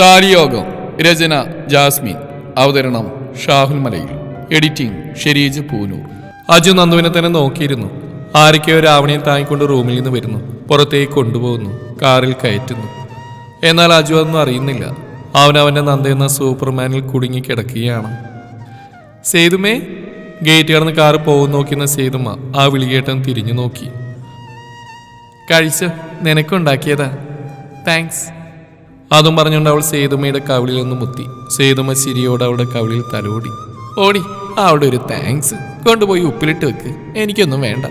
താലിയോഗം രചന Jasmine. അവതരണം ഷാഹുൽ മലയിൽ. Editing Shereej Poonoor. Aju നന്ദുവിനെ തന്നെ നോക്കിയിരുന്നു. ആരൊക്കെയോ രാവണിയെ താങ്ങിക്കൊണ്ട് റൂമിൽ നിന്ന് വരുന്നു. പുറത്തേക്ക് കൊണ്ടുപോകുന്നു. കാറിൽ കയറ്റുന്നു. എന്നാൽ അജു അതൊന്നും അറിയുന്നില്ല. അവൻ അവന്റെ നന്ദ എന്ന സൂപ്പർമാനിൽ കുടുങ്ങി കിടക്കുകയാണ്. സേതുമേ ഗേറ്റ് കടന്ന് കാറ് പോകുന്ന നോക്കുന്ന സേതുമ ആ വിളികേട്ടൻ തിരിഞ്ഞു നോക്കി. കഴിച്ച? നിനക്കുണ്ടാക്കിയതാ താങ്ക്സ്. അതും പറഞ്ഞുകൊണ്ട് അവൾ സേതുമയുടെ കവിളിൽ ഒന്ന് മുത്തി. സേതുമ ചിരിയോട് അവളുടെ കവിളിൽ തലോടി. ഓടി അവളുടെ ഒരു താങ്ക്സ് കൊണ്ടുപോയി ഉപ്പിലിട്ട് വെക്ക്. എനിക്കൊന്നും വേണ്ട.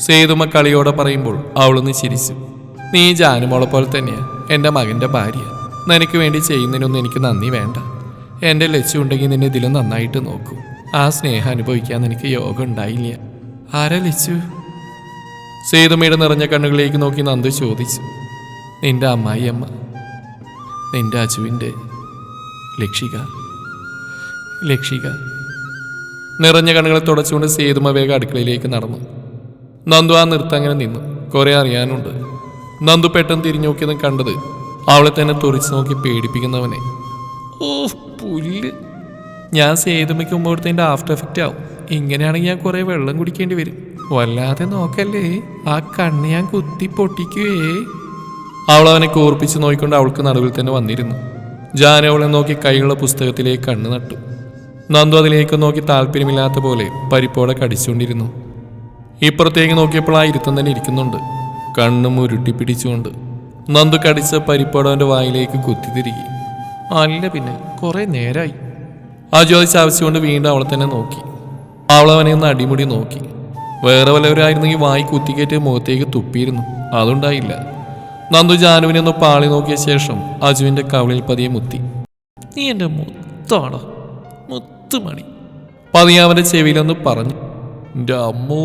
സേതുമ കളിയോടെ പറയുമ്പോൾ അവളൊന്ന് ചിരിച്ചു. നീ ജാനുമോളെ പോലെ തന്നെയാ. എന്റെ മകന്റെ ഭാര്യ. നിനക്ക് വേണ്ടി ചെയ്യുന്നതിനൊന്നും എനിക്ക് നന്ദി വേണ്ട. എന്റെ ലക്ഷ്യം ഉണ്ടെങ്കിൽ നിന്നെ ഇതിലും നന്നായിട്ട് നോക്കൂ. ആ സ്നേഹം അനുഭവിക്കാൻ നിനക്ക് യോഗം ഉണ്ടായില്ല. ആരാ ലച്ചു? സേതുമയുടെ നിറഞ്ഞ കണ്ണുകളിലേക്ക് നോക്കി നന്ദു ചോദിച്ചു. നിന്റെ അമ്മായി അമ്മ നിന്റെ അജുവിന്റെ ലക്ഷിക. ലക്ഷിക. നിറഞ്ഞ കണ്ണുകളെ തുടച്ചുകൊണ്ട് സേതുമ വേഗം അടുക്കളയിലേക്ക് നടന്നു. നന്ദു ആ അങ്ങനെ നിന്നു. കുറെ അറിയാനുണ്ട്. നന്ദു പെട്ടെന്ന് തിരിഞ്ഞു നോക്കിയതും കണ്ടത് അവളെ തന്നെ തുറിച്ചു നോക്കി പേടിപ്പിക്കുന്നവനെ. ഓ പുല്ല്. ഞാൻ സേതുമയ്ക്ക് മുമ്പോഴത്തെ ആഫ്റ്റർ എഫക്റ്റ് ആവും. ഇങ്ങനെയാണെങ്കിൽ ഞാൻ കുറേ വെള്ളം കുടിക്കേണ്ടി വരും. വല്ലാതെ നോക്കല്ലേ? ആ കണ്ണ് ഞാൻ കുത്തി പൊട്ടിക്കുവേ. അവൾ അവനെ കൂർപ്പിച്ച് നോക്കിക്കൊണ്ട് അവൾക്ക് നടുവിൽ തന്നെ വന്നിരുന്നു. ജാന അവളെ നോക്കി കൈയുള്ള പുസ്തകത്തിലേക്ക് കണ്ണ് നട്ടു. നന്ദു അതിലേക്ക് നോക്കി താല്പര്യമില്ലാത്ത പോലെ പരിപ്പോടെ കടിച്ചുകൊണ്ടിരുന്നു. ഇപ്പുറത്തേക്ക് നോക്കിയപ്പോൾ ആ ഇരുത്തം തന്നെ ഇരിക്കുന്നുണ്ട്. കണ്ണും ഉരുട്ടി പിടിച്ചുകൊണ്ട്. നന്ദു കടിച്ച പരിപ്പോടവന്റെ വായിലേക്ക് കുത്തിത്തിരികി അല്ല പിന്നെ കുറെ നേരായി. ആ ജ്യോതിച്ച് വീണ്ടും അവളെ തന്നെ നോക്കി. അവളവനെ ഒന്ന് അടിമുടി നോക്കി. വേറെ വല്ലവരായിരുന്നെങ്കിൽ വായി കുത്തിക്കേറ്റ് മുഖത്തേക്ക് തുപ്പിയിരുന്നു. അതുണ്ടായില്ല. നന്ദു ജാനുവിനെ ഒന്ന് പാളി നോക്കിയ ശേഷം അജുവിന്റെ കവളിൽ പതിയെ മുത്തി. നീ എന്റെ മുത്താണോ? മുത്തുമണി. പതിയെ അവന്റെ ചെവിയിലൊന്ന് പറഞ്ഞു എന്റെ അമ്മോ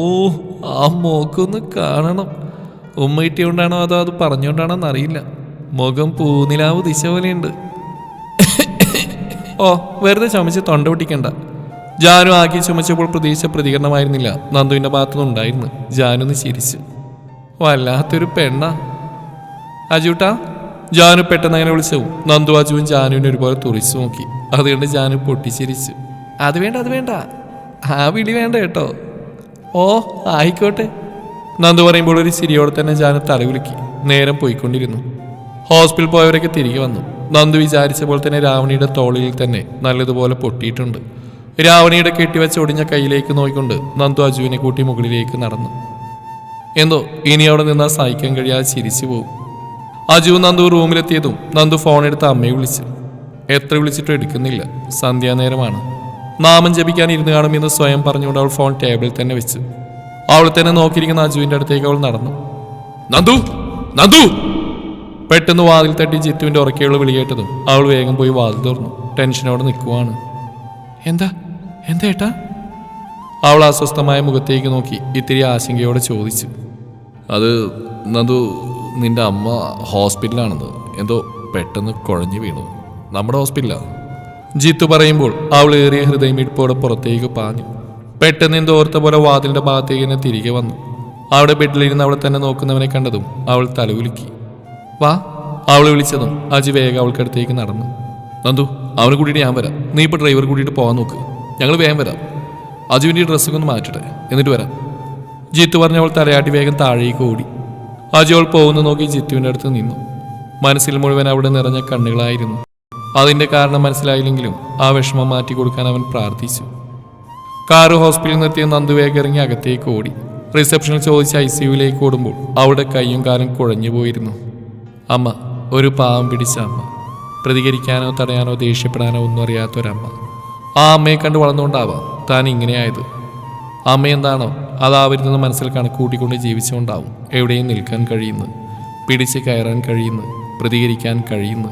ആ മോക്കൊന്ന് കാണണം. ഉമ്മ കിട്ടിയോണ്ടാണോ അതോ അത് പറഞ്ഞുകൊണ്ടാണോ എന്നറിയില്ല മുഖം പൂനിലാവ് ദിശ പോലെയുണ്ട്. ഓ വെറുതെ ചുമച്ച് തൊണ്ട പൊട്ടിക്കണ്ട. ജാനു ആക്കി ചുമച്ചപ്പോൾ പ്രതീക്ഷിച്ച പ്രതികരണമായിരുന്നില്ല നന്ദുവിന്റെ ഭാഗത്തുനിന്ന് ഉണ്ടായിരുന്നു ജാനു ഒന്ന് ചിരിച്ചു. വല്ലാത്തൊരു പെണ്ണ അജുട്ടാ ജാനു പെട്ടെന്ന് അങ്ങനെ വിളിച്ചു. നന്ദു അജുവും ജാനുവിനെ ഒരുപോലെ തുറിച്ചു നോക്കി. അതുകൊണ്ട് ജാനു പൊട്ടിച്ചിരിച്ചു. അത് വേണ്ട അത് വേണ്ട. ആ വിളി വേണ്ട കേട്ടോ. ഓ ആയിക്കോട്ടെ. നന്ദു പറയുമ്പോൾ ഒരു ചിരിയോടെ തന്നെ ജാനു തലകുലുക്കി നേരം പോയിക്കൊണ്ടിരുന്നു. ഹോസ്പിറ്റൽ പോയവരൊക്കെ തിരികെ വന്നു. നന്ദു വിചാരിച്ച പോലെ തന്നെ രാവണിയുടെ തോളിയിൽ തന്നെ നല്ലതുപോലെ പൊട്ടിയിട്ടുണ്ട്. രാവണിയുടെ കെട്ടിവെച്ച് ഒടിഞ്ഞ കയ്യിലേക്ക് നോക്കിക്കൊണ്ട് നന്ദു അജുവിനെ കൂട്ടി മുകളിലേക്ക് നടന്നു. എന്തോ ഇനി അവിടെ നിന്നാൽ സഹിക്കാൻ കഴിയാതെ ചിരിച്ചു പോകും അജു നന്ദു റൂമിലെത്തിയതും നന്ദു ഫോൺ എടുത്ത് അമ്മയെ വിളിച്ചു. എത്ര വിളിച്ചിട്ടും എടുക്കുന്നില്ല. സന്ധ്യാനേരമാണ് നാമം ജപിക്കാൻ ഇരുന്ന് കാണുമെന്ന് സ്വയം പറഞ്ഞുകൊണ്ട് അവൾ ഫോൺ ടേബിളിൽ തന്നെ വെച്ചു. അവൾ തന്നെ നോക്കിയിരിക്കുന്ന അജുവിന്റെ അടുത്തേക്ക് അവൾ നടന്നു. നന്ദു! നന്ദു! പെട്ടെന്ന് വാതിൽ തട്ടി ജിത്തുവിന്റെ ഉറക്കെയുള്ള വിളി കേട്ടതും അവൾ വേഗം പോയി വാതിൽ തുറന്നു. ടെൻഷനോടെ നിൽക്കുവാണ്. എന്താ? എന്താ ഏട്ടാ? അവൾ അസ്വസ്ഥമായ മുഖത്തേക്ക് നോക്കി ഇത്തിരി ആശങ്കയോടെ ചോദിച്ചു. അത് നന്ദു നിന്റെ അമ്മ ഹോസ്പിറ്റലാണെന്ന് എന്തോ പെട്ടെന്ന് കുഴഞ്ഞു വീണു. നമ്മുടെ ഹോസ്പിറ്റലാണ് ജിത്തു പറയുമ്പോൾ അവൾ ഏറിയ ഹൃദയമിടിപ്പോടെ പുറത്തേക്ക് പാഞ്ഞു. പെട്ടെന്ന് എന്തോ ഓർത്ത പോലെ വാതിലിന്റെ ഭാഗത്തേക്ക് തന്നെ തിരികെ വന്നു. അവിടെ ബെഡിലിരുന്ന് അവളെ തന്നെ നോക്കുന്നവനെ കണ്ടതും അവൾ തലകുലുക്കി. വാ അവൾ വിളിച്ചതും അജി വേഗം അവൾക്കടുത്തേക്ക് നടന്നു. നന്ദു അവനെ കൂട്ടിയിട്ട് ഞാൻ വരാം. നീ ഇപ്പോൾ ഡ്രൈവർ കൂട്ടിയിട്ട് പോകാൻ നോക്ക്. ഞങ്ങൾ വേഗം വരാം. അജുവിന്റെ ഡ്രസ്സൊക്കെ ഒന്ന് മാറ്റട്ടെ. എന്നിട്ട് വരാം. ജീത്തു പറഞ്ഞ അവൾ തലയാട്ടി വേഗം താഴേക്ക് ഓടി. അജു പോകുന്നു നോക്കി ജിത്തുവിന്റെ അടുത്ത് നിന്നു. മനസ്സിൽ മുഴുവൻ അവിടെ നിറഞ്ഞ കണ്ണുകളായിരുന്നു. അതിന്റെ കാരണം മനസ്സിലായില്ലെങ്കിലും ആ വിഷമം മാറ്റി കൊടുക്കാൻ അവൻ പ്രാർത്ഥിച്ചു. കാറ് ഹോസ്പിറ്റലിൽ നിർത്തിയ നന്ദു വേഗം അകത്തേക്ക് ഓടി. റിസപ്ഷനിൽ ചോദിച്ച് ഐ സിയുവിലേക്ക് ഓടുമ്പോൾ അവളുടെ കൈയും കാലും കുഴഞ്ഞു പോയിരുന്നു. അമ്മ ഒരു പാവം പിടിച്ച അമ്മ. പ്രതികരിക്കാനോ തടയാനോ ദേഷ്യപ്പെടാനോ ഒന്നും അറിയാത്തൊരമ്മ. ആ അമ്മയെ കണ്ട് വളർന്നുകൊണ്ടാവാം താൻ ഇങ്ങനെയായത്. അമ്മ എന്താണോ അതാവരുതെന്ന് മനസ്സിൽ കണക്കൂട്ടിക്കൊണ്ട് ജീവിച്ചുകൊണ്ടാവും എവിടെയും നിൽക്കാൻ കഴിയുന്നു പിടിച്ച് കയറാൻ കഴിയുന്നു പ്രതികരിക്കാൻ കഴിയുന്നു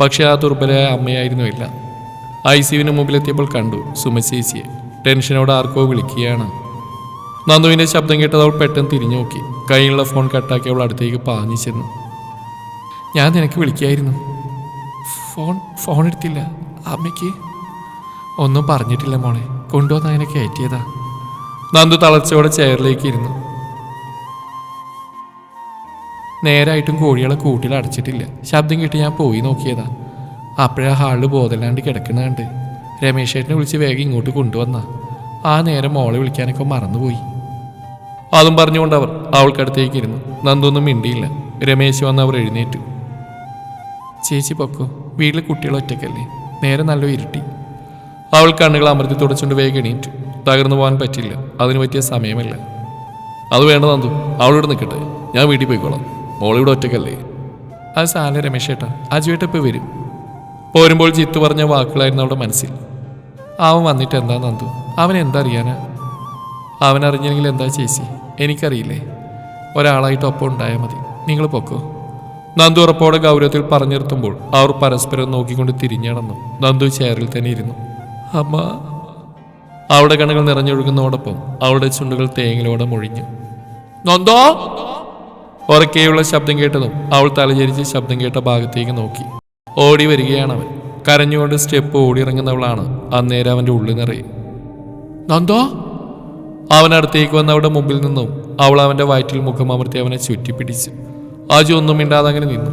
പക്ഷേ ആ ദുർബലയായ അമ്മയായിരുന്നു ഇല്ല ഐ സിയുവിന് മുമ്പിലെത്തിയപ്പോൾ കണ്ടു സുമചേച്ചിയെ. ടെൻഷനോടെ ആർക്കോ വിളിക്കുകയാണ്. നന്ദുവിന്റെ ശബ്ദം കേട്ടത് അവൾ പെട്ടെന്ന് തിരിഞ്ഞു നോക്കി കയ്യിലുള്ള ഫോൺ കട്ടാക്കി അവൾ അടുത്തേക്ക് പാഞ്ഞു ചെന്നു. ഞാൻ നിനക്ക് വിളിക്കായിരുന്നു. ഫോൺ ഫോൺ എടുത്തില്ല. അമ്മയ്ക്ക്? ഒന്നും പറഞ്ഞിട്ടില്ല മോളെ. കൊണ്ടുവന്ന് അങ്ങനെ കയറ്റിയതാ. നന്ദു തളർച്ചയോടെ ചെയറിലേക്ക് ഇരുന്നു നേരായിട്ടും കോഴികളെ കൂട്ടിൽ അടച്ചിട്ടില്ല. ശബ്ദം കിട്ടി ഞാൻ പോയി നോക്കിയതാ. അപ്പോഴാ ഹാളിൽ ബോധമില്ലാണ്ട് കിടക്കണ കണ്ട്. രമേശ് ചേട്ടനെ വിളിച്ച് വേഗം ഇങ്ങോട്ട് കൊണ്ടുവന്ന. ആ നേരം മോളെ വിളിക്കാനൊക്കെ മറന്നുപോയി. അതും പറഞ്ഞുകൊണ്ട് അവർ അവൾക്കടുത്തേക്ക് ഇരുന്നു നന്ദൊന്നും മിണ്ടിയില്ല. രമേശ് വന്ന് അവർ എഴുന്നേറ്റു. ചേച്ചി പൊക്കോ വീട്ടിൽ കുട്ടികൾ ഒറ്റയ്ക്കല്ലേ നേരെ നല്ല ഇരുട്ടി. അവൾ കണ്ണുകൾ അമർത്തി തുടച്ചുകൊണ്ട് വേഗം എണീറ്റു. തകർന്നു പോകാൻ പറ്റില്ല അതിന് പറ്റിയ സമയമല്ല. അത് വേണ്ട നന്ദു. അവളിവിടെ നിൽക്കട്ടെ. ഞാൻ വീട്ടിൽ പോയിക്കോളാം. മോളിവിടെ ഒറ്റയ്ക്കല്ലേ? അത് സാല രമേശ് ഏട്ടാ അജുവേട്ട ഇപ്പോൾ വരും. പോരുമ്പോൾ ജിത്തു പറഞ്ഞ വാക്കുകളായിരുന്നു അവളുടെ മനസ്സിൽ. അവൻ വന്നിട്ട് എന്താ നന്ദു? അവൻ എന്താ അറിയാനാ? അവൻ അറിഞ്ഞില്ലെങ്കിൽ എന്താ ചേച്ചി? എനിക്കറിയില്ലേ. ഒരാളായിട്ട് ഒപ്പം ഉണ്ടായാൽ മതി. നിങ്ങൾ പൊക്കോ. നന്ദു ഉറപ്പോടെ ഗൗരവത്തിൽ പറഞ്ഞു നിർത്തുമ്പോൾ അവർ പരസ്പരം നോക്കിക്കൊണ്ട് തിരിഞ്ഞടന്നു നന്ദു ചെയറിൽ തന്നെ ഇരുന്നു. അമ്മ അവളുടെ കണ്ണുകൾ നിറഞ്ഞൊഴുകുന്നതോടൊപ്പം അവളുടെ ചുണ്ടുകൾ തേങ്ങലോടെ മൊഴിഞ്ഞു. നന്ദോ! ഉറക്കെയുള്ള ശബ്ദം കേട്ടതും അവൾ തലചരിച്ച് ശബ്ദം കേട്ട ഭാഗത്തേക്ക് നോക്കി. ഓടി വരികയാണ് അവൻ. കരഞ്ഞുകൊണ്ട് സ്റ്റെപ്പ് ഓടിയിറങ്ങുന്നവളാണ് അന്നേരം അവന്റെ ഉള്ളിൽ നിറയെ. നന്ദോ! വന്ന വന്ന് അവളുടെ മുമ്പിൽ നിന്നും അവൾ അവന്റെ വയറ്റിൽ മുഖം അമർത്തി അവനെ ചുറ്റിപ്പിടിച്ചു. ആജു ഒന്നും മിണ്ടാതെ അങ്ങനെ നിന്നു.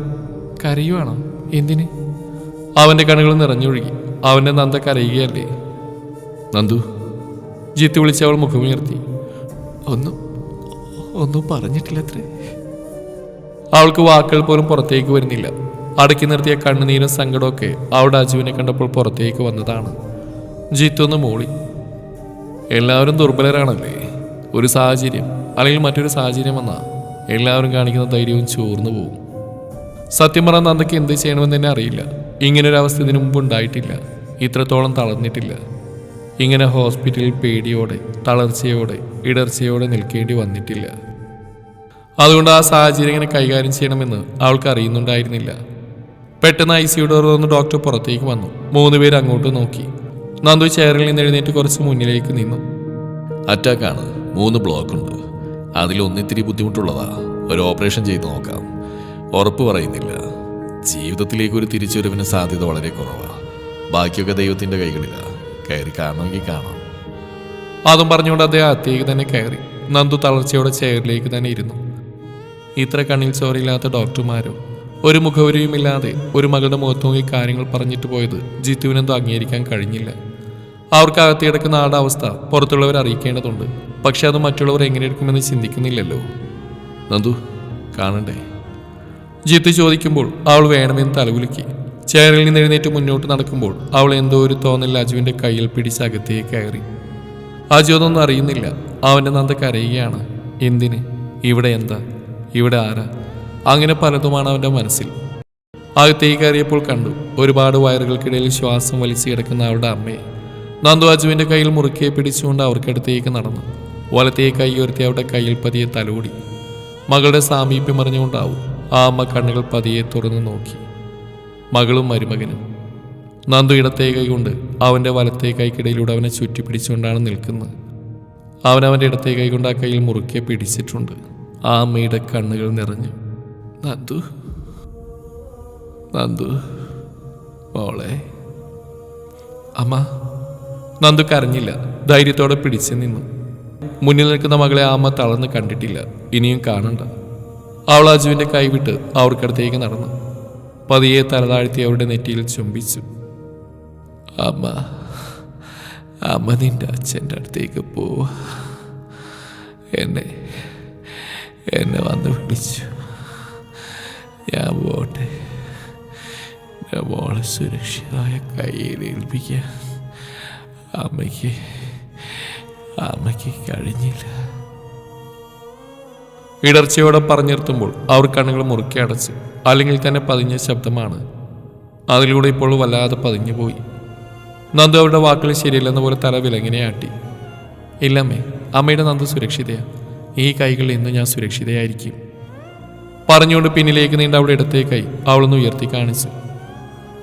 കരയുവാണോ? എന്തിന്? അവന്റെ കണ്ണുകൾ നിറഞ്ഞൊഴുകി. അവന്റെ നന്ദ കരയുകയല്ലേ? നന്ദു. ജിത്ത് വിളിച്ച് അവൾ മുഖമുയർത്തി ഒന്നും ഒന്നും പറഞ്ഞിട്ടില്ല പറഞ്ഞിട്ടില്ലത്രേ അവൾക്ക് വാക്കുകൾ പോലും പുറത്തേക്ക് വരുന്നില്ല. അടക്കി നിർത്തിയ കണ്ണുനീരും സങ്കടമൊക്കെ അവളുടെ അജുവിനെ കണ്ടപ്പോൾ പുറത്തേക്ക് വന്നതാണ്. ജിത്ത് ഒന്ന് മൂളി. എല്ലാവരും ദുർബലരാണല്ലേ? ഒരു സാഹചര്യം അല്ലെങ്കിൽ മറ്റൊരു സാഹചര്യം വന്നാൽ എല്ലാവരും കാണിക്കുന്ന ധൈര്യവും ചോർന്നു പോകും സത്യം പറഞ്ഞാൽ നന്ദയ്ക്ക് എന്ത് ചെയ്യണമെന്ന് തന്നെ അറിയില്ല. ഇങ്ങനൊരവസ്ഥ ഇതിനു മുമ്പ് ഉണ്ടായിട്ടില്ല. ഇത്രത്തോളം തളർന്നിട്ടില്ല. ഇങ്ങനെ ഹോസ്പിറ്റലിൽ പേടിയോടെ തളർച്ചയോടെ ഇടർച്ചയോടെ നിൽക്കേണ്ടി വന്നിട്ടില്ല. അതുകൊണ്ട് ആ സാഹചര്യം എങ്ങനെ കൈകാര്യം ചെയ്യണമെന്ന് അവൾക്ക് അറിയുന്നുണ്ടായിരുന്നില്ല. പെട്ടെന്ന് ഐ സി ഡോർ തുറന്ന് ഡോക്ടർ പുറത്തേക്ക് വന്നു. മൂന്ന് പേര് അങ്ങോട്ട് നോക്കി. നന്ദു ചെയറിൽ നിന്ന് എഴുന്നേറ്റ് കുറച്ച് മുന്നിലേക്ക് നിന്നു. അറ്റാക്കാണ്. മൂന്ന് ബ്ലോക്ക് ഉണ്ട്. അതിലൊന്നിത്തിരി ബുദ്ധിമുട്ടുള്ളതാ. ഒരു ഓപ്പറേഷൻ ചെയ്ത് നോക്കാം. ഉറപ്പ് പറയുന്നില്ല. ജീവിതത്തിലേക്ക് ഒരു തിരിച്ചുവരവിന് സാധ്യത വളരെ കുറവാണ് ബാക്കിയൊക്കെ ദൈവത്തിന്റെ കൈകളിലാ. കയറി കാണണമെങ്കിൽ കാണാം. അതും പറഞ്ഞുകൊണ്ട് അദ്ദേഹം അത്തേക്ക് തന്നെ കയറി. നന്ദു തളർച്ചയോടെ ചെയറിലേക്ക് തന്നെ ഇരുന്നു. ഇത്ര കണ്ണിൽ ചോരയില്ലാത്ത ഡോക്ടർമാരോ ഒരു മുഖവരിയുമില്ലാതെ ഒരു മകളുടെ മുഖത്ത് നോക്കി കാര്യങ്ങൾ പറഞ്ഞിട്ട് പോയത് ജിത്തുവിനെന്തോ അംഗീകരിക്കാൻ കഴിഞ്ഞില്ല. അവർക്ക് അകത്ത് കിടക്കുന്ന ആളുടെ അവസ്ഥ പുറത്തുള്ളവർ അറിയിക്കേണ്ടതുണ്ട്. പക്ഷെ അത് മറ്റുള്ളവർ എങ്ങനെ എടുക്കുമെന്ന് ചിന്തിക്കുന്നില്ലല്ലോ. നന്ദു കാണണ്ടേ? ജിത്തു ചോദിക്കുമ്പോൾ അവൾ വേണമെന്ന് തലകുലുക്കി. ചെയറിൽ നിന്ന് എഴുന്നേറ്റ് മുന്നോട്ട് നടക്കുമ്പോൾ അവൾ എന്തോ ഒരു തോന്നൽ അജുവിന്റെ കയ്യിൽ പിടിച്ച് അകത്തേക്ക് കയറി. അജു അതൊന്നും അറിയുന്നില്ല. അവന്റെ നന്ദ കരയുകയാണ്. എന്തിന്? ഇവിടെ എന്താ? ഇവിടെ ആരാ? അങ്ങനെ പലതുമാണ് അവന്റെ മനസ്സിൽ. അകത്തേക്ക് കയറിയപ്പോൾ കണ്ടു ഒരുപാട് വയറുകൾക്കിടയിൽ ശ്വാസം വലിച്ചു കിടക്കുന്ന അവളുടെ അമ്മയെ. നന്ദു അജുവിന്റെ കയ്യിൽ മുറുക്കിയെ പിടിച്ചുകൊണ്ട് അവർക്കടുത്തേക്ക് നടന്നു. വലത്തേ കൈ ഉയർത്തി അവരുടെ കയ്യിൽ പതിയെ തലോടി. മകളുടെ സാമീപ്യം അറിഞ്ഞുകൊണ്ടാവും ആ അമ്മ കണ്ണുകൾ പതിയെ തുറന്നു നോക്കി. മകളും മരുമകനും. നന്ദു ഇടത്തെ കൈ കൊണ്ട് അവന്റെ വലത്തേ കൈക്കിടയിലൂടെ അവനെ ചുറ്റിപ്പിടിച്ചുകൊണ്ടാണ് നിൽക്കുന്നത്. അവൻ അവന്റെ ഇടത്തേ കൈ കൊണ്ട് ആ കയ്യിൽ മുറുക്കെ പിടിച്ചിട്ടുണ്ട്. ആ അമ്മയുടെ കണ്ണുകൾ നിറഞ്ഞു. നന്ദു. നന്ദു. മോളെ. അമ്മ. നന്ദു കരഞ്ഞില്ല. ധൈര്യത്തോടെ പിടിച്ചു നിന്നു. മുന്നിൽ നിൽക്കുന്ന മകളെ അമ്മ തളർന്ന് കണ്ടിട്ടില്ല. ഇനിയും കാണണ്ട. അവൾ അജുവിന്റെ കൈവിട്ട് അവർക്കടുത്തേക്ക് നടന്നു. പതിയെ തലതാഴ്ത്തി അവരുടെ നെറ്റിയിൽ ചുംബിച്ചു. അമ്മ അമ്മ നിന്റെ അച്ഛന്റെ അടുത്തേക്ക് പോവാ എന്നെ എന്നെ വന്ന് വിളിച്ചു. ഞാൻ പോട്ടെ. എന്റെ മോളെ സുരക്ഷിതമായ കയ്യിൽ ഏൽപ്പിക്കാൻ അമ്മയ്ക്ക് അമ്മയ്ക്ക് കഴിഞ്ഞില്ല. ഇടർച്ചയോടെ പറഞ്ഞു നിർത്തുമ്പോൾ അവർ കണ്ണുകൾ മുറുക്കി അടച്ച് അല്ലെങ്കിൽ തന്നെ പതിഞ്ഞ ശബ്ദമാണ്. അതിലൂടെ ഇപ്പോൾ വല്ലാതെ പതിഞ്ഞു പോയി. നന്ദു അവരുടെ വാക്കുകൾ ശരിയല്ലെന്ന പോലെ തല വിലങ്ങനെയാട്ടി ഇല്ലമ്മേ അമ്മയുടെ നന്ദു സുരക്ഷിതയാണ് ഈ കൈകൾ ഇന്ന് ഞാൻ സുരക്ഷിതയായിരിക്കും. പറഞ്ഞുകൊണ്ട് പിന്നിലേക്ക് നീണ്ട അവളുടെ ഇടത്തെ കൈ അവളൊന്ന് ഉയർത്തി കാണിച്ചു.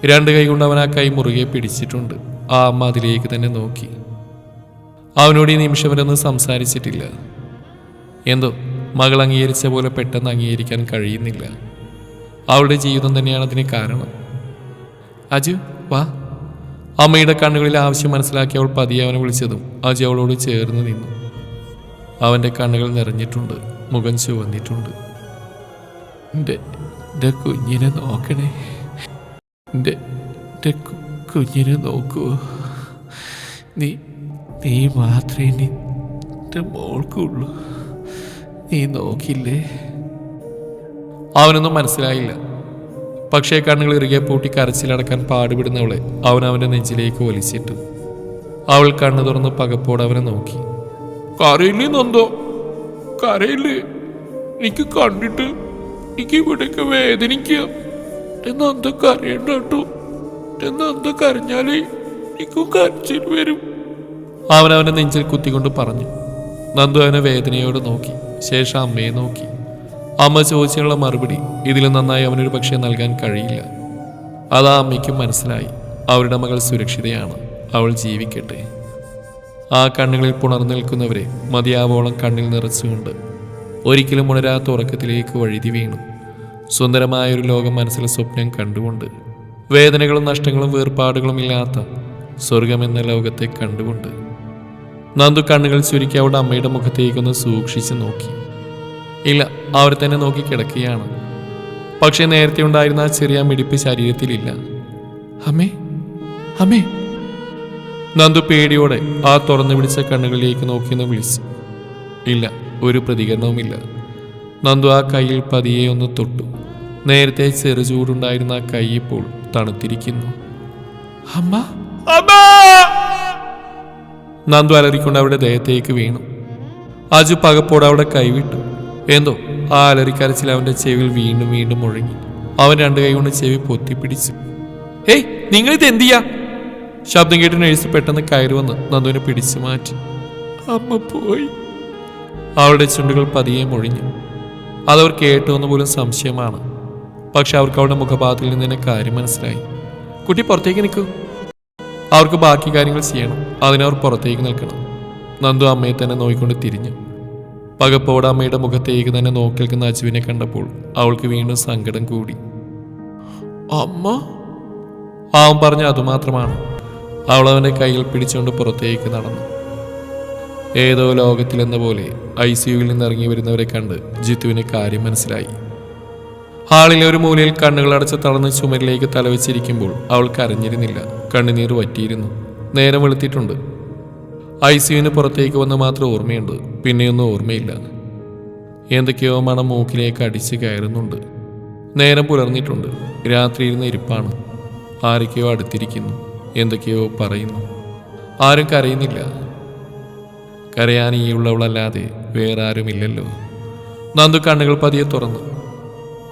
രണ്ട് കൈ കൊണ്ട് അവൻ ആ കൈ മുറുകെ പിടിച്ചിട്ടുണ്ട്. ആ അമ്മ അതിലേക്ക് തന്നെ നോക്കി. അവനോട് ഈ നിമിഷം വരെ ഒന്നും സംസാരിച്ചിട്ടില്ല. എന്തോ? മകൾ അംഗീകരിച്ച പോലെ പെട്ടെന്ന് അംഗീകരിക്കാൻ കഴിയുന്നില്ല. അവളുടെ ജീവിതം തന്നെയാണ് അതിന് കാരണം. അജു വാ. അമ്മയുടെ കണ്ണുകളിൽ ആവശ്യം മനസ്സിലാക്കി അവൾ പതിയെ അവനെ വിളിച്ചതും അജു അവളോട് ചേർന്ന് നിന്നു. അവന്റെ കണ്ണുകൾ നിറഞ്ഞിട്ടുണ്ട് മുഖം ചുവന്നിട്ടുണ്ട്. എന്റെ കുഞ്ഞിനെ നോക്കണേ. എന്റെ കുഞ്ഞിനെ നോക്കൂ. നീ നീ മാത്രമേ എന്റെ മോൾക്കുള്ളൂ. നീ നോക്കില്ലേ? അവനൊന്നും മനസ്സിലായില്ല. പക്ഷേ കണ്ണുകൾ ഇറുകെ പൂട്ടി കരച്ചിലടക്കാൻ പാടുപെടുന്നവളെ അവൻ അവന്റെ നെഞ്ചിലേക്ക് വലിച്ചിട്ടു. അവൾ കണ്ണു തുറന്ന് പകപ്പോടെ അവനെ നോക്കി. കരയില്ലേ നന്ദോ? കരയില്ലേ? എനിക്ക് കണ്ടിട്ട് എനിക്ക് ഇവിടെയൊക്കെ വേദനിക്കുക എന്നാ കരയണ്ടോ കരയണ്ട കേട്ടോ. എന്നാ എന്താ കരഞ്ഞാലേ എനിക്കും കരച്ചിൽ വരും. അവൻ അവനെ നെഞ്ചിൽ കുത്തിക്കൊണ്ട് പറഞ്ഞു. നന്ദു അവനെ വേദനയോട് നോക്കി. ശേഷം അമ്മയെ നോക്കി. അമ്മ ചോദിച്ചുള്ള മറുപടി ഇതിൽ നന്നായി അവനൊരു പക്ഷേ നൽകാൻ കഴിയില്ല. അത് ആ അമ്മയ്ക്കും മനസ്സിലായി. അവരുടെ മകൾ സുരക്ഷിതയാണ്. അവൾ ജീവിക്കട്ടെ. ആ കണ്ണുകളിൽ പുണർന്നു നിൽക്കുന്നവരെ മതിയാവോളം കണ്ണിൽ നിറച്ചുകൊണ്ട് ഒരിക്കലും ഉണരാത്ത ഉറക്കത്തിലേക്ക് വഴുതി വീണു. സുന്ദരമായ ഒരു ലോകം മനസ്സിലെ സ്വപ്നം കണ്ടുകൊണ്ട് വേദനകളും നഷ്ടങ്ങളും വേർപാടുകളും ഇല്ലാത്ത സ്വർഗമെന്ന ലോകത്തെ കണ്ടുകൊണ്ട് നന്ദു കണ്ണുകൾ ചുരുക്കി അവളുടെ അമ്മയുടെ മുഖത്തേക്കൊന്ന് സൂക്ഷിച്ച് നോക്കി. ഇല്ല അവർ തന്നെ നോക്കി കിടക്കുകയാണ്. പക്ഷേ നേരത്തെ ഉണ്ടായിരുന്ന ആ ചെറിയ മിടിപ്പ് ശരീരത്തിലില്ല. അമ്മേ അമ്മേ. നന്ദു പേടിയോടെ ആ തുറന്നു പിടിച്ച കണ്ണുകളിലേക്ക് നോക്കിയെന്ന് വിളിച്ചു. ഇല്ല ഒരു പ്രതികരണവുമില്ല. നന്ദു ആ കയ്യിൽ പതിയെ ഒന്ന് തൊട്ടു. നേരത്തെ ചെറുചൂടുണ്ടായിരുന്ന ആ കൈ ഇപ്പോൾ തണുത്തിരിക്കുന്നു. അമ്മ അമ്മ! നന്ദു അലറിക്കൊണ്ട് അവരുടെ ദേഹത്തേക്ക് വീണു. അജു പകപ്പോടെ അവിടെ കൈവിട്ടു. എന്തോ ആ അലറിക്കരച്ചിൽ അവന്റെ ചെവിയിൽ വീണ്ടും വീണ്ടും മുഴങ്ങി. അവൻ രണ്ട് കൈ കൊണ്ട് ചെവി പൊത്തിപ്പിടിച്ചു. ഏയ് നിങ്ങൾ ഇത് എന്ത് ചെയ്യാ? ശബ്ദം കേട്ട് നഴ്സ് പെട്ടെന്ന് കയറി വന്ന് നന്ദുവിനെ പിടിച്ചു മാറ്റി. അമ്മ പോയി. അവളുടെ ചുണ്ടുകൾ പതിയെ മൊഴിഞ്ഞു. അതവർ കേട്ടു എന്ന് പോലും സംശയമാണ്. പക്ഷെ അവർക്ക് അവളുടെ മുഖഭാഗത്തിൽ നിന്ന് തന്നെ കാര്യം മനസ്സിലായി. കുട്ടി പുറത്തേക്ക് നിൽക്കൂ. അവർക്ക് ബാക്കി കാര്യങ്ങൾ ചെയ്യണം. അതിനവർ പുറത്തേക്ക് നിൽക്കണം. നന്ദു അമ്മയെ തന്നെ നോക്കിക്കൊണ്ട് തിരിഞ്ഞു. പകപ്പോടെ അമ്മയുടെ മുഖത്തേക്ക് തന്നെ നോക്കി നിൽക്കുന്ന അച്ചുവിനെ കണ്ടപ്പോൾ അവൾക്ക് വീണ്ടും സങ്കടം കൂടി. അമ്മ? അവൻ പറഞ്ഞ അതുമാത്രമാണ് അവൾ അവന്റെ കയ്യിൽ പിടിച്ചുകൊണ്ട് പുറത്തേക്ക് നടന്നു. ഏതോ ലോകത്തിലെന്ന പോലെ ഐ സിയുവിൽ നിന്ന് ഇറങ്ങി വരുന്നവരെ കണ്ട് ജിത്തുവിന് കാര്യം മനസ്സിലായി. ഹാളിലെ ഒരു മൂലയിൽ കണ്ണുകൾ അടച്ച് തളർന്ന് ചുമരിലേക്ക് തലവെച്ചിരിക്കുമ്പോൾ അവൾ കരഞ്ഞിരുന്നില്ല. കണ്ണുനീർ വറ്റിയിരുന്നു. നേരം വെളുത്തിയിട്ടുണ്ട് ഐ സിയുവിന് പുറത്തേക്ക് വന്ന് മാത്രം ഓർമ്മയുണ്ട്. പിന്നെയൊന്നും ഓർമ്മയില്ല. എന്തൊക്കെയോ മണം മൂക്കിലേക്ക് അടിച്ച് കയറുന്നുണ്ട്. നേരം പുലർന്നിട്ടുണ്ട്. രാത്രി ഇരുന്ന് ഇരിപ്പാണ്. ആരൊക്കെയോ അടുത്തിരിക്കുന്നു. എന്തൊക്കെയോ പറയുന്നു. ആരും കരയുന്നില്ല. കരയാൻ ഈ ഉള്ളവളല്ലാതെ വേറെ ആരുമില്ലല്ലോ നന്ദു കണ്ണുകൾ പതിയെ തുറന്നു.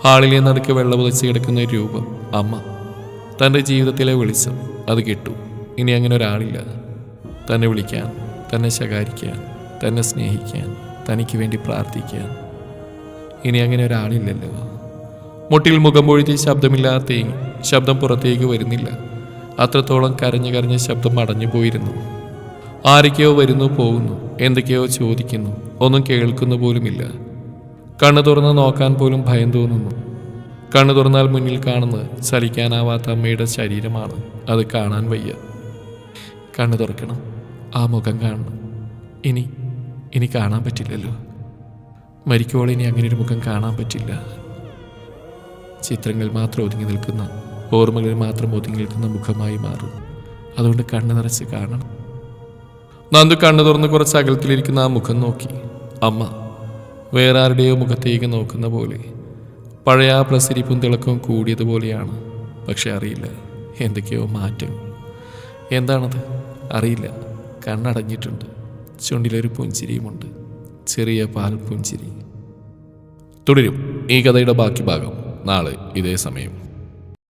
ഹാളിലെ നടുക്ക് വെള്ളം പുതച്ച് കിടക്കുന്ന രൂപം അമ്മ. തന്റെ ജീവിതത്തിലെ വെളിച്ചം അത് കിട്ടു. ഇനി അങ്ങനെ ഒരാളില്ല. തന്നെ വിളിക്കാൻ തന്നെ ശകാരിക്കാൻ തന്നെ സ്നേഹിക്കാൻ തനിക്ക് വേണ്ടി പ്രാർത്ഥിക്കാൻ. ഇനി അങ്ങനെ ഒരാളില്ലല്ലോ. മുട്ടിൽ മുഖം പൊഴുതി ശബ്ദമില്ലാതെ ശബ്ദം പുറത്തേക്ക് വരുന്നില്ല. അത്രത്തോളം കരഞ്ഞു കരഞ്ഞ ശബ്ദം അടഞ്ഞു പോയിരുന്നു. ആരൊക്കെയോ വരുന്നു പോകുന്നു എന്തൊക്കെയോ ചോദിക്കുന്നു ഒന്നും കേൾക്കുന്നു പോലുമില്ല. കണ്ണു തുറന്ന് നോക്കാൻ പോലും ഭയം തോന്നുന്നു. കണ്ണു തുറന്നാൽ മുന്നിൽ കാണുന്നത് ചലിക്കാനാവാത്ത അമ്മയുടെ ശരീരമാണ്. അത് കാണാൻ വയ്യ. കണ്ണു തുറക്കണം. ആ മുഖം കാണണം. ഇനി ഇനി കാണാൻ പറ്റില്ലല്ലോ. മരിക്കുമ്പോൾ ഇനി അങ്ങനെ ഒരു മുഖം കാണാൻ പറ്റില്ല. ചിത്രങ്ങൾ മാത്രം ഒതുങ്ങി നിൽക്കുന്ന ഓർമ്മകളിൽ മാത്രം ഒതുങ്ങി നിൽക്കുന്ന മുഖമായി മാറും. അതുകൊണ്ട് കണ്ണു നിറച്ച് കാണണം. നന്ദു കണ്ണു തുറന്ന് കുറച്ച് അകലത്തിലിരിക്കുന്ന ആ മുഖം നോക്കി. അമ്മ വേറെ ആരുടെയോ മുഖത്തേക്ക് നോക്കുന്ന പോലെ. പഴയ ആ പ്രസരിപ്പും തിളക്കവും കൂടിയതുപോലെയാണ് പക്ഷെ അറിയില്ല. എന്തൊക്കെയോ മാറ്റം എന്താണത്? അറിയില്ല. കണ്ണടഞ്ഞിട്ടുണ്ട്. ചുണ്ടിലൊരു പുഞ്ചിരിയുമുണ്ട്. ചെറിയ പാൽ പുഞ്ചിരി തുടരും ഈ കഥയുടെ ബാക്കി ഭാഗം. നാളെ ഇതേ സമയം.